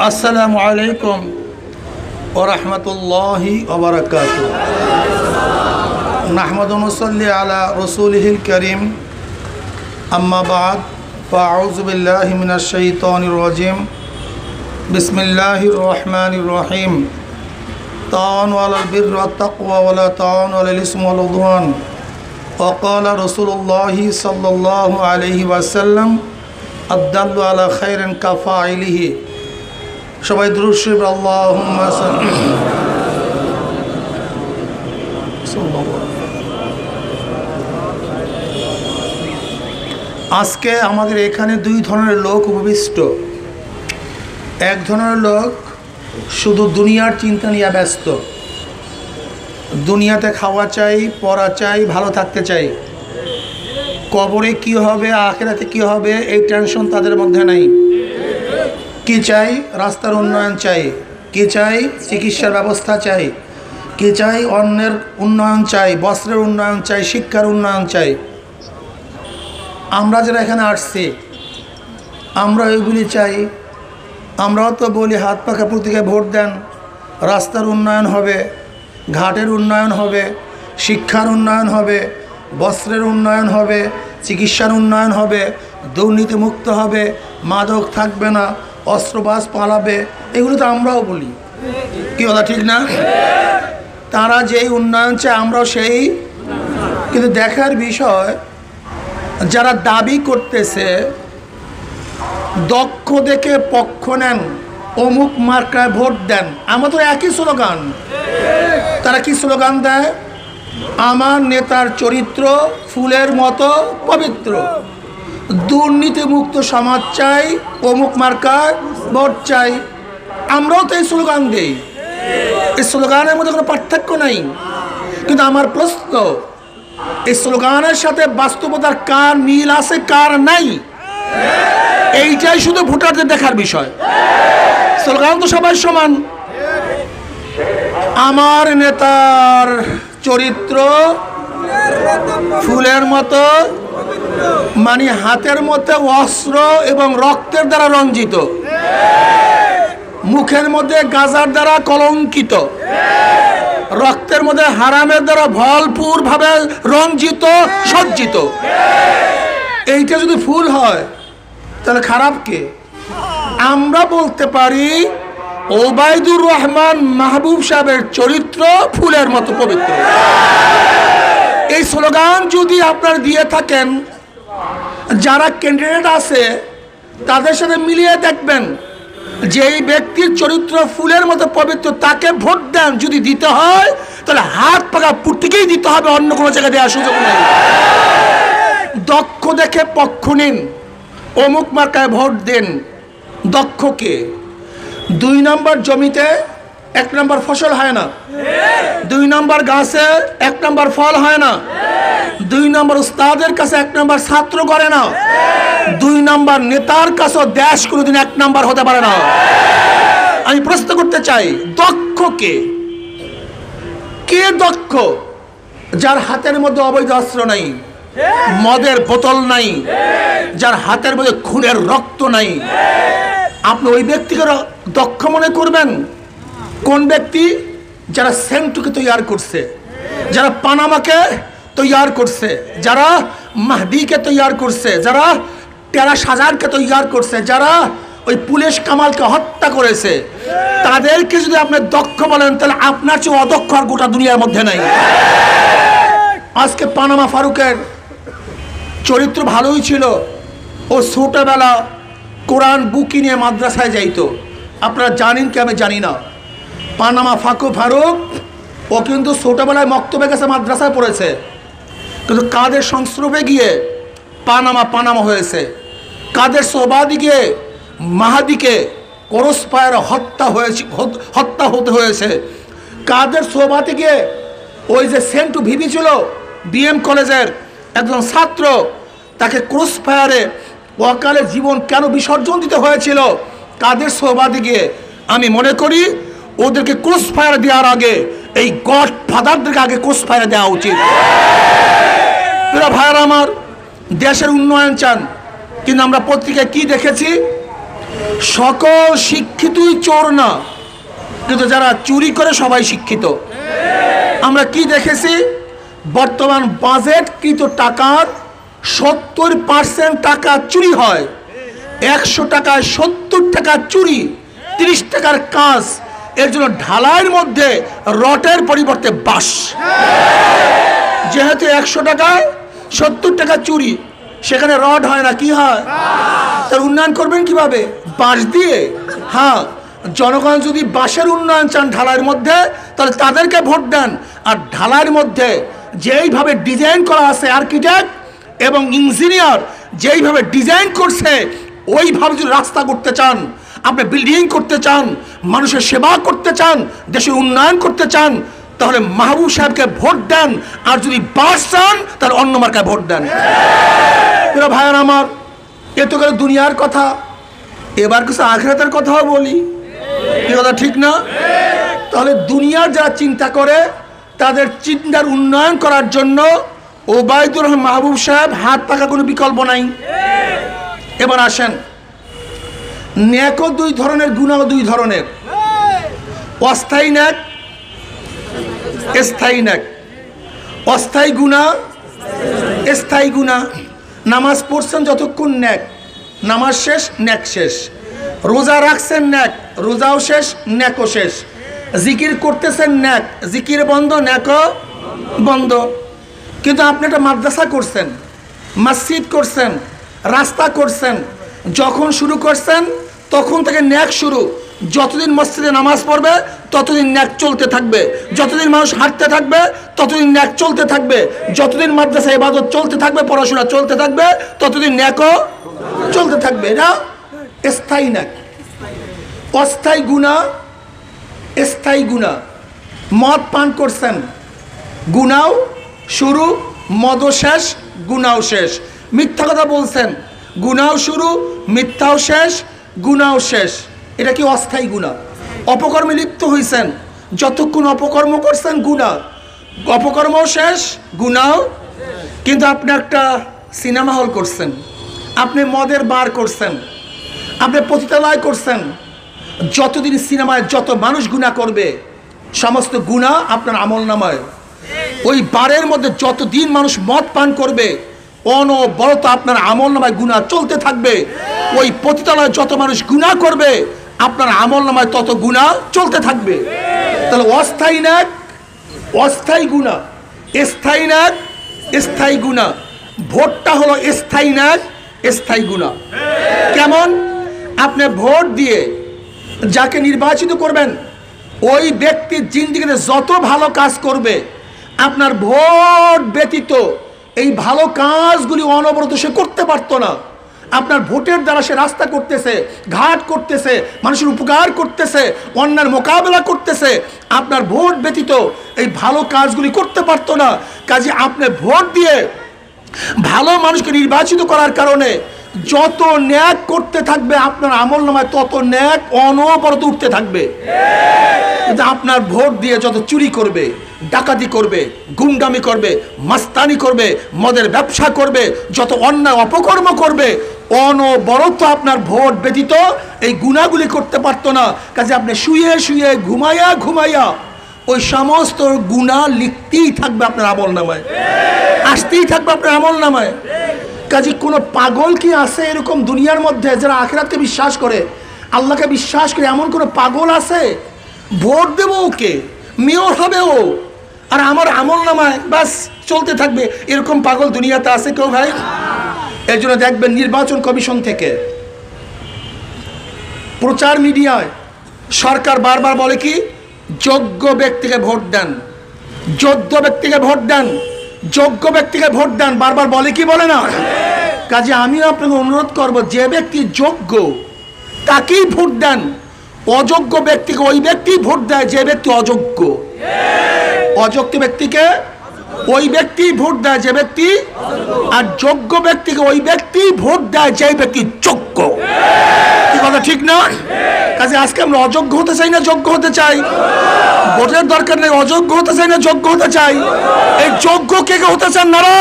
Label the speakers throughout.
Speaker 1: السلام عليكم ورحمة الله وبركاته نحمد ونصلي على رسوله الكريم أما بعد فأعوذ بالله من الشيطان الرجيم بسم الله الرحمن الرحيم تعاون على البر والتقوى ولا تعاون على الاسم والعدوان وقال رسول الله صلى الله عليه وسلم আদাল্লু আলা খাইরেন কাফা আইলিহি সবাই দুরুশিব আল্লাহ আজকে আমাদের এখানে দুই ধরনের লোক উপবিষ্ট। এক ধরনের লোক শুধু দুনিয়ার চিন্তা নিয়ে ব্যস্ত। দুনিয়াতে খাওয়া চাই, পড়া চাই, ভালো থাকতে চাই। কবরে কি হবে, আখেরাতে কি হবে, এই টেনশন তাদের মধ্যে নাই। কি চাই? রাস্তার উন্নয়ন চাই। কি চাই? চিকিৎসার ব্যবস্থা চাই। কি চাই? অন্যের উন্নয়ন চাই, বস্ত্রের উন্নয়ন চাই, শিক্ষার উন্নয়ন চাই। আমরা যারা এখানে আসছি, আমরা ওইগুলি চাই। আমরাও তো বলি, হাত পাখা প্রতীকে ভোট দেন। রাস্তার উন্নয়ন হবে, ঘাটের উন্নয়ন হবে, শিক্ষার উন্নয়ন হবে বস্ত্রের উন্নয়ন হবে, চিকিৎসার উন্নয়ন হবে, দুর্নীতিমুক্ত হবে, মাদক থাকবে না অস্ত্রবাস পালাবে, এগুলো তো আমরাও বলি। কি কথা, ঠিক না? তারা যেই উন্নয়ন চায়, আমরাও সেই। কিন্তু দেখার বিষয়, যারা দাবি করতেছে, দক্ষ দেখে পক্ষ নেন, অমুক মার্কায় ভোট দেন, আমার তো একই স্লোগান। তারা কি স্লোগান দেয়? আমার নেতার চরিত্র ফুলের মতো পবিত্র। দুর্নীতিমুক্ত সমাজ চাই, অমুক মার্কায় ভোট চাই। আমরাও তো এই স্লোগান দিই। এই স্লোগানের মধ্যে কোনো পার্থক্য নাই। কিন্তু আমার প্রশ্ন, এই স্লোগানের সাথে বাস্তবতার কার মিল আছে, কার নাই? এইটাই শুধু ভোটারদের দেখার বিষয়। স্লোগান তো সবাই সমান। আমার নেতার চরিত্র ফুলের মতো মানে হাতের মধ্যে অস্ত্র এবং রক্তের দ্বারা রঞ্জিত। মুখের মধ্যে গাজার দ্বারা কলঙ্কিত। রক্তের মধ্যে হারামের দ্বারা ভরপুর ভাবে রঞ্জিত, সজ্জিত। এইটা যদি ফুল হয়, তাহলে খারাপ কে? আমরা বলতে পারি ওবায়দুর রহমান মাহবুব সাহেবের চরিত্র ফুলের মতো পবিত্র। এই স্লোগান যদি আপনার দিয়ে থাকেন, যারা ক্যান্ডিডেট আছে, তাদের সাথে মিলিয়ে দেখবেন যে এই ব্যক্তির চরিত্র ফুলের মতো পবিত্র, তাকে ভোট দেন যদি দিতে হয়, তাহলে হাত পাকা পুটিকেই দিতে হবে, অন্য কোনো জায়গায় দেওয়ার সুযোগ নেই। দক্ষ দেখে পক্ষ নিন, অমুক মার্কায় ভোট দেন দক্ষকে দুই নম্বর জমিতে এক নম্বর ফসল হয় না। দুই নম্বর গাছে এক নম্বর ফল হয় না। দুই নম্বর উস্তাদের কাছে এক নম্বর ছাত্র করে না। দুই নম্বর নেতার কাছেও দেশ কোনোদিন এক নম্বর হতে পারে না। আমি প্রশ্ন করতে চাই, দক্ষ কে? কে দক্ষ? যার হাতের মধ্যে অবৈধ অস্ত্র নাই, মদের বোতল নাই, যার হাতের মধ্যে খুনের রক্ত নাই আপনি ওই ব্যক্তিকে দক্ষ মনে করবেন। কোন ব্যক্তি? যারা সেন্টুকে তৈয়ার করছে। যারা পানামাকে তৈয়ার করছে। যারা মাহদিকে তৈয়ার করছে। যারা টেরা সাজারকে তৈয়ার করছে। যারা ওই পুলিশ কামালকে হত্যা করেছে। তাদেরকে যদি আপনি দক্ষ বলেন, তাহলে আপনার চেয়ে অদক্ষ আর গোটা দুনিয়ার মধ্যে নাই। আজকে পানামা ফারুকের চরিত্র ভালোই ছিল। ও ছোটবেলা কোরআন বুকি নিয়ে মাদ্রাসায় যাইতো। আপনারা জানেন কি আমি জানি না। পানামা ফাকু ফারুক, ও কিন্তু ছোটবেলায় মক্তবে গেছে, মাদ্রাসায় পড়েছে। কিন্তু কাদের সংস্রবে গিয়ে পানামা পানামা হয়েছে? কাদের সোবাদি গিয়ে মাহাদিকে করস পায়ের হত্যা হয়েছে, হত- হত্যা হতে হয়েছে? কাদের সোবাতে গিয়ে ওই যে সেন্টু ভিবি ছিল বিএম কলেজের একজন ছাত্র, তাকে ক্রস ফায়ারে অকালে জীবন কেন বিসর্জন দিতে হয়েছিল? কাদের সোবাদি গিয়ে আমি মনে করি ওদেরকে ক্রস ফায়ার দেওয়ার আগে, এই গড ফাদারদেরকে আগে ক্রস ফায়ার দেওয়া উচিত। প্রিয় ভাইয়ার আমার, দেশের উন্নয়ন চান, কিন্তু আমরা পত্রিকায় কি দেখেছি? সকল শিক্ষিতই চোর না, কিন্তু যারা চুরি করে সবাই শিক্ষিত। আমরা কি দেখেছি? বর্তমান বাজেট বাজেটকৃত টাকার সত্তর পার্সেন্ট টাকা চুরি হয়। একশো টাকায় সত্তর টাকা চুরি, তিরিশ টাকার কাজ। এর জন্য ঢালাইয়ের মধ্যে রটের পরিবর্তে বাঁশ। যেহেতু একশো টাকায় সত্তর টাকা চুরি, সেখানে রড হয় না, কি হয়? তার উন্নয়ন করবেন কীভাবে? বাঁশ দিয়ে? হ্যাঁ জনগণ যদি বাঁশের উন্নয়ন চান ঢালাইয়ের মধ্যে, তাহলে তাদেরকে ভোট দেন। আর ঢালাইয়ের মধ্যে যেইভাবে ডিজাইন করা আছে আর্কিটেক্ট এবং ইঞ্জিনিয়ার যেইভাবে ডিজাইন করছে, ওইভাবে যদি রাস্তা করতে চান, আপনি বিল্ডিং করতে চান, মানুষের সেবা করতে চান, দেশের উন্নয়ন করতে চান, তাহলে মাহবুব সাহেবকে ভোট দেন। আর যদি বাস চান, তাহলে অন্য মার্কায় ভোট দেন। এরা ভাইয়ার আমার, এ তো গেল দুনিয়ার কথা। এবার কিছু আখরাতের কথাও বলি। এ কথা, ঠিক না? তাহলে দুনিয়ার যারা চিন্তা করে, তাদের চিন্তার উন্নয়ন করার জন্য ওবায়দুর রহমান মাহবুব সাহেব, হাত পাকা কোনো বিকল্প নাই। এবার আসেন। ন্যাকও দুই ধরনের, গুণাও দুই ধরনের। অস্থায়ী ন্যাক স্থায়ী ন্যাক অস্থায়ী গুণা, স্থায়ী গুণা। নামাজ পড়ছেন যতক্ষণ ন্যাক নামাজ শেষ ন্যাক শেষ। রোজা রাখছেন ন্যাক রোজাও শেষ ন্যাকও শেষ। জিকির করতেছেন ন্যাক জিকির বন্ধ ন্যাকও বন্ধ। কিন্তু আপনি একটা মাদ্রাসা করছেন, মসজিদ করছেন, রাস্তা করছেন, যখন শুরু করছেন, তখন থেকে ন্যাক শুরু। যতদিন মসজিদে নামাজ পড়বে, ততদিন ন্যাক চলতে থাকবে। যতদিন মানুষ হাঁটতে থাকবে, ততদিন ন্যাক চলতে থাকবে। যতদিন মাদ্রাসা ইবাদত চলতে থাকবে, পড়াশোনা চলতে থাকবে, ততদিন ন্যাকও চলতে থাকবে। এটা স্থায়ী ন্যাক। অস্থায়ী গুণা, স্থায়ী গুণা। মদ পান করছেন গুনাও শুরু মদ শেষ গুনাও শেষ। মিথ্যা কথা বলছেন গুনাও শুরু, মিথ্যাও শেষ গুনাও শেষ। এটা কি অস্থায়ী গুণা? অপকর্মে লিপ্ত হয়েছেন যতক্ষণ অপকর্ম করছেন গুণা। অপকর্মও শেষ গুনাও কিন্তু আপনি একটা সিনেমা হল করছেন, আপনি মদের বার করছেন, আপনি পতিতালয় করছেন, যতদিন সিনেমায় যত মানুষ গুণা করবে, সমস্ত গুণা আপনার আমল নামায়। ওই বারের মধ্যে যতদিন মানুষ মদ পান করবে, অনবরত আপনার আমল নামায় গুণা চলতে থাকবে। ওই পতিতালয় যত মানুষ গুণা করবে, আপনার আমল নামায় তত গুণা চলতে থাকবে। তাহলে অস্থায়ী নাক অস্থায়ী গুণা স্থায়ী নাক স্থায়ী গুণা ভোটটা হলো স্থায়ী নাক স্থায়ী গুণা কেমন? আপনি ভোট দিয়ে যাকে নির্বাচিত করবেন, ওই ব্যক্তির জিন্দিগিতে যত ভালো কাজ করবে আপনার ভোট ব্যতীত এই ভালো কাজগুলি অনবরত সে করতে পারতো না। আপনার ভোটের দ্বারা সে রাস্তা করতেছে, ঘাট করতেছে, মানুষের উপকার করতেছে অন্যার মোকাবেলা করতেছে। আপনার ভোট ব্যতীত এই ভালো কাজগুলি করতে পারতো না। কাজে আপনি ভোট দিয়ে ভালো মানুষকে নির্বাচিত করার কারণে যত ন্যাক করতে থাকবে আপনার আমল নামায় তত ন্যাক অনবরত উঠতে থাকবে। আপনার ভোট দিয়ে যত চুরি করবে ডাকাতি করবে, গুন্ডামি করবে, মাস্তানি করবে, মদের ব্যবসা করবে, যত অন্যায় অপকর্ম করবে, অনবরত আপনার ভোট ব্যতীত এই গুণাগুলি করতে পারতো না। কাজে আপনি শুয়ে শুয়ে ঘুমাইয়া ঘুমাইয়া ওই সমস্ত গুণা লিখতেই থাকবে আপনার আমল নামায়। আসতেই থাকবে আপনার আমল নামায়। কাজে কোনো পাগল কি আছে এরকম দুনিয়ার মধ্যে যারা আখেরাতকে বিশ্বাস করে? আল্লাহকে বিশ্বাস করে এমন কোনো পাগল আছে? ভোট দেবো ওকে, মেয়র হবে ও আর আমার আমল নামায় বাস চলতে থাকবে, এরকম পাগল দুনিয়াতে আছে কেউ ভাই? এর জন্য দেখবেন নির্বাচন কমিশন থেকে প্রচার মিডিয়ায় সরকার বারবার বলে কি, যোগ্য ব্যক্তিকে ভোট দেন। যোগ্য ব্যক্তিকে ভোট দেন। যোগ্য ব্যক্তিকে ভোট দেন, বারবার বলে কি বলে না? কাজে আমিও আপনাকে অনুরোধ করব, যে ব্যক্তি যোগ্য, তাকেই ভোট দেন। অযোগ্য ব্যক্তিকে ওই ব্যক্তি ভোট দেয়, যে ব্যক্তি অযোগ্য। অযোগ্য ব্যক্তিকে ওই ব্যক্তি ভোট দেয় যে ব্যক্তি, আর যোগ্য ব্যক্তিকে ওই ব্যক্তি ভোট দেয় যে ব্যক্তি যোগ্য। কি কথা, ঠিক না? কাজে আজকে আমরা অযোগ্য হতে চাই না যোগ্য হতে চাই? ভোটের দরকার নেই, অযোগ্য হতে চাই না যোগ্য হতে চাই? এই যোগ্য কে কে হতে চান? নারায়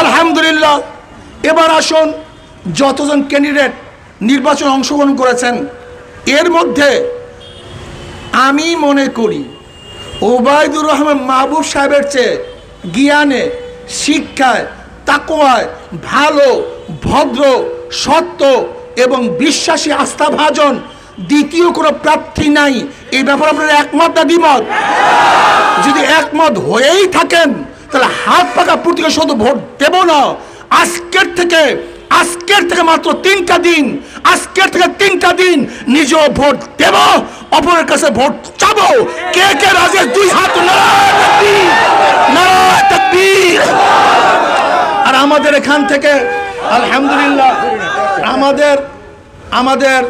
Speaker 1: আলহামদুলিল্লাহ, এবার আসুন যতজন ক্যান্ডিডেট নির্বাচনে অংশগ্রহণ করেছেন, এর মধ্যে আমি মনে করি ওবায়দুর রহমান মাহবুব সাহেবের চেয়ে জ্ঞানে, শিক্ষায় তাকোয়ায় ভালো, ভদ্র, সত্য এবং বিশ্বাসী, আস্থাভাজন দ্বিতীয় কোনো প্রার্থী নাই। এই ব্যাপারে আপনার একমত না দ্বিমত? যদি একমত হয়েই থাকেন, তাহলে হাত পাকা প্রতীকে শুধু ভোট দেব না। আজকের থেকে আজকের থেকে মাত্র তিনটা দিন, আজকের থেকে তিনটা দিন নিজেও ভোট দেব, অপরের কাছে ভোট চাব। কে কে রাজের দুই হাত আর আমাদের এখান থেকে, আলহামদুলিল্লাহ, আমাদের আমাদের